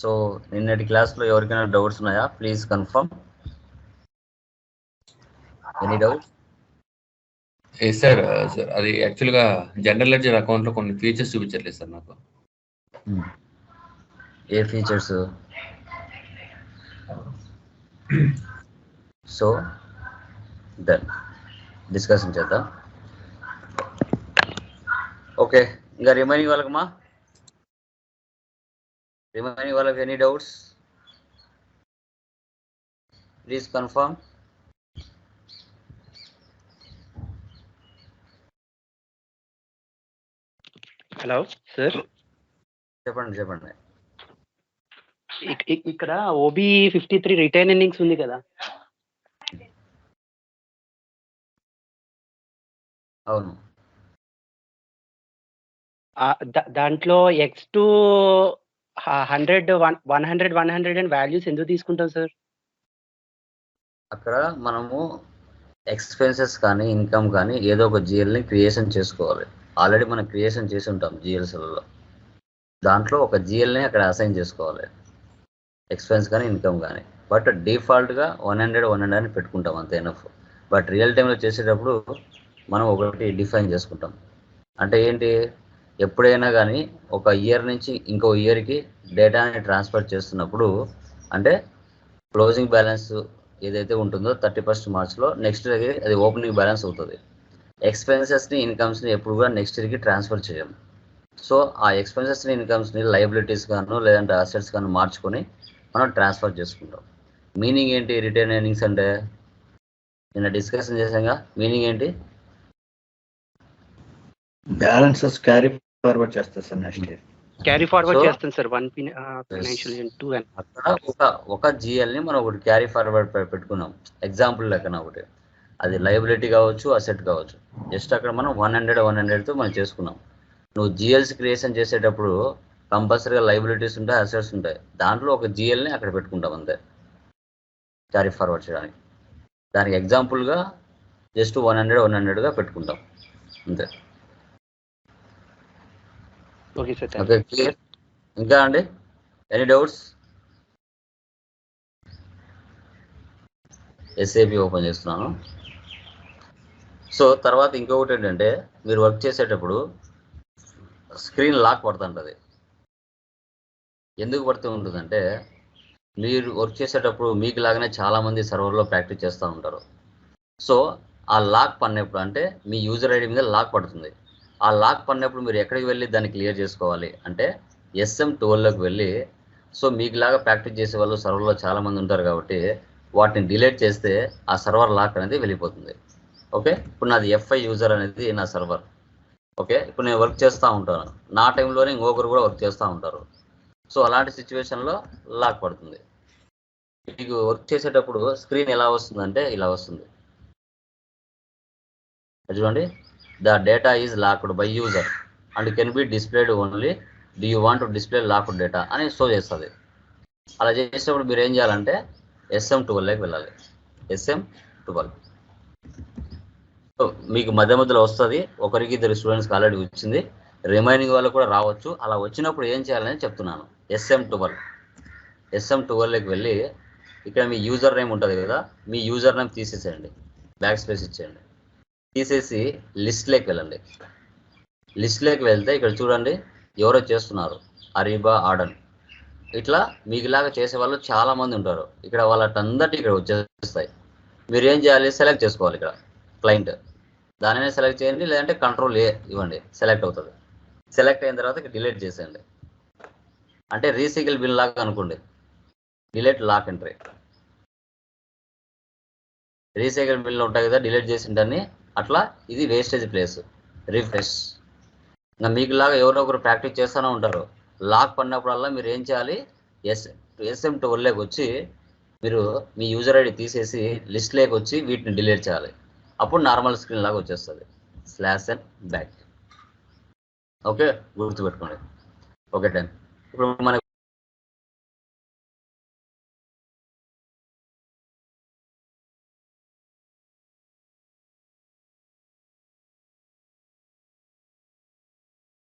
So నిన్నటి క్లాస్లో ఎవరికైనా డౌట్స్ ఉన్నాయా? Please confirm any doubt sir sir అది యాక్చువల్గా జనరల్ లెడ్జర్ అకౌంట్లో కొన్ని ఫీచర్స్ చూపించట్లేదు సార్ నాకు. ఏ ఫీచర్స్ సో డన్ డిస్కషన్ చేద్దాం. ఓకే ఇంకా రిమైనింగ్ వాళ్ళకమ్మా? రిమైనింగ్ వాళ్ళకి any doubts please confirm hello sir చెప్పండి చెప్పండి. ఇక్- ఇక్- ఇక్కడ OB fifty three retain earnings ఉంది కదా. అవును. దాంట్లో X to hundred one one hundred one hundred and values ఎందుకు తీసుకుంటాం సార్? అక్కడ మనము ఎక్స్పెన్సెస్ కానీ ఇన్కమ్ కానీ ఏదో ఒక జిఎల్ని క్రియేషన్ చేసుకోవాలి. ఆల్రెడీ మనం క్రియేషన్ చేసి ఉంటాం జిఎల్స్లలో దాంట్లో ఒక జిఎల్ని అక్కడ అసైన్ చేసుకోవాలి. ఎక్స్పెన్స్ కానీ ఇన్కమ్ కానీ. బట్ డిఫాల్ట్గా వన్ హండ్రెడ్ వన్ హండ్రెడ్ అని పెట్టుకుంటాం అంతే ఎనఫ్. బట్ రియల్ టైంలో చేసేటప్పుడు మనం ఒకటి డిఫైన్ చేసుకుంటాం. అంటే ఏంటి? ఎప్పుడైనా కానీ ఒక ఇయర్ నుంచి ఇంకో ఇయర్కి డేటాని ట్రాన్స్ఫర్ చేస్తున్నప్పుడు అంటే క్లోజింగ్ బ్యాలెన్స్ ఏదైతే ఉంటుందో థర్టీ ఫస్ట్ మార్చ్లో నెక్స్ట్ ఇయర్కి అది ఓపెనింగ్ బ్యాలెన్స్ అవుతుంది. ఎక్స్పెన్సెస్ని ఇన్కమ్స్ని ఎప్పుడు కూడా నెక్స్ట్ ఇయర్కి ట్రాన్స్ఫర్ చేయం సో ఆ ఎక్స్పెన్సెస్ని ఇన్కమ్స్ని లైబిలిటీస్ గాను లేదంటే అసెట్స్ గాను మార్చుకొని మనం ట్రాన్స్ఫర్ చేసుకుంటాం. మీనింగ్ ఏంటి? రిటర్న్ ఎర్నింగ్స్ అంటే? నిన్న డిస్కషన్ చేసాగా మీనింగ్ ఏంటి? బ్యాలెన్సెస్ క్యారీ ఫార్వర్డ్ చేస్తారు sir next year. Carry forward చేస్తాం సార్ వన్ ఫైనాన్షియల్ టూ ఒక ఒక జిఎల్ని మనం ఒకటి క్యారీ ఫార్వర్డ్ పెట్టుకున్నాం. ఎగ్జాంపుల్ లెక్కన ఒకటి. అది లైబిలిటీ కావచ్చు అసెట్ కావచ్చు. జస్ట్ అక్కడ మనం వన్ హండ్రెడ్ వన్ హండ్రెడ్తో మనం చేసుకున్నాం. నువ్వు జిఎల్స్ క్రియేషన్ చేసేటప్పుడు కంపల్సరీగా లైబిలిటీస్ ఉంటాయి అసెట్స్ ఉంటాయి. దాంట్లో ఒక జిఎల్ని అక్కడ పెట్టుకుంటాం అంతే. క్యారీ ఫార్వర్డ్ చేయడానికి. దానికి ఎగ్జాంపుల్గా జస్ట్ వన్ హండ్రెడ్ వన్ హండ్రెడ్గా పెట్టుకుంటాం. అంతే. Okay sir okay clear. ఇంకా అండి? ఎనీ డౌట్స్ ఎస్ఏపి ఓపెన్ చేస్తున్నాను. సో తర్వాత ఇంకొకటి ఏంటంటే మీరు వర్క్ చేసేటప్పుడు స్క్రీన్ లాక్ పడుతుంటుంది. ఎందుకు పడుతూ ఉంటుందంటే మీరు వర్క్ చేసేటప్పుడు మీకు లాగానే చాలామంది సర్వర్లో ప్రాక్టీస్ చేస్తూ ఉంటారు. సో ఆ లాక్ పడినప్పుడు అంటే మీ యూజర్ ఐడి మీద లాక్ పడుతుంది. ఆ లాక్ పడినప్పుడు మీరు ఎక్కడికి వెళ్ళి దాన్ని క్లియర్ చేసుకోవాలి? అంటే ఎస్ఎం ట్వెల్వ్లోకి వెళ్ళి సో మీకులాగా ప్రాక్టీస్ చేసే వాళ్ళు సర్వర్లో చాలామంది ఉంటారు కాబట్టి వాటిని డిలీట్ చేస్తే ఆ సర్వర్ లాక్ అనేది వెళ్ళిపోతుంది. ఓకే? ఇప్పుడు నాది ఎఫ్ఐ యూజర్ అనేది నా సర్వర్. ఓకే? ఇప్పుడు నేను వర్క్ చేస్తూ ఉంటాను. నా టైంలోనే ఇంకొకరు కూడా వర్క్ చేస్తూ ఉంటారు. సో అలాంటి సిచ్యువేషన్లో లాక్ పడుతుంది. మీకు వర్క్ చేసేటప్పుడు స్క్రీన్ ఎలా వస్తుందంటే ఇలా వస్తుంది. అది చూడండి. The data is locked by user and can be displayed only do you want to display locked data అని షో చేస్తుంది. అలా చేసినప్పుడు మీరు ఏం చేయాలంటే ఎస్ఎం ట్వెల్వ్కి వెళ్ళాలి. ఎస్ఎం ట్వెల్వ్ మీకు మధ్య మధ్యలో వస్తుంది. ఒకరికి ఇద్దరు స్టూడెంట్స్కి ఆల్రెడీ వచ్చింది. రిమైనింగ్ వాళ్ళు కూడా రావచ్చు. అలా వచ్చినప్పుడు ఏం చేయాలని చెప్తున్నాను. ఎస్ఎం ట్వెల్వ్ ఎస్ఎం ట్వెల్వ్కి వెళ్ళి ఇక్కడ మీ యూజర్ నేమ్ ఉంటుంది కదా మీ యూజర్ నేమ్ తీసేసేయండి. బ్యాక్ స్పేస్ ఇచ్చేయండి. తీసేసి లిస్ట్లోకి వెళ్ళండి. లిస్ట్లోకి వెళ్తే ఇక్కడ చూడండి ఎవరో చేస్తున్నారు. అరీబా ఆడన్ ఇట్లా మీకులాగా చేసే వాళ్ళు చాలా మంది ఉంటారు. ఇక్కడ వాళ్ళందరికీ ఇక్కడ వచ్చేస్తాయి. మీరు ఏం చేయాలి? సెలెక్ట్ చేసుకోవాలి ఇక్కడ. క్లయింట్. దానినే సెలెక్ట్ చేయండి లేదంటే కంట్రోల్ ఏ ఇవ్వండి. సెలెక్ట్ అవుతుంది. సెలెక్ట్ అయిన తర్వాత డిలీట్ చేసేయండి. అంటే రీసైకిల్ బిల్ లాగా అనుకోండి. Delete lock entry. Recycle bin ఉంటాయి కదా డిలీట్ చేసిండని అట్లా ఇది వేస్టేజ్ ప్లేస్ రిఫ్రెష్ ఇంకా మీకులాగా ఎవరో ఒకరు ప్రాక్టీస్ చేస్తూనే ఉంటారు. లాక్ పడినప్పుడల్లా మీరు ఏం చేయాలి? ఎస్ ఎస్ఎం టోల్లోకి వచ్చి మీరు మీ యూజర్ ఐడి తీసేసి లిస్ట్లోకి వచ్చి వీటిని డిలీట్ చేయాలి. అప్పుడు నార్మల్ స్క్రీన్ లాగా వచ్చేస్తుంది. స్లాష్ అండ్ బ్యాక్ ఓకే గుర్తుపెట్టుకోండి. ఓకే టెన్ ఇప్పుడు మనకి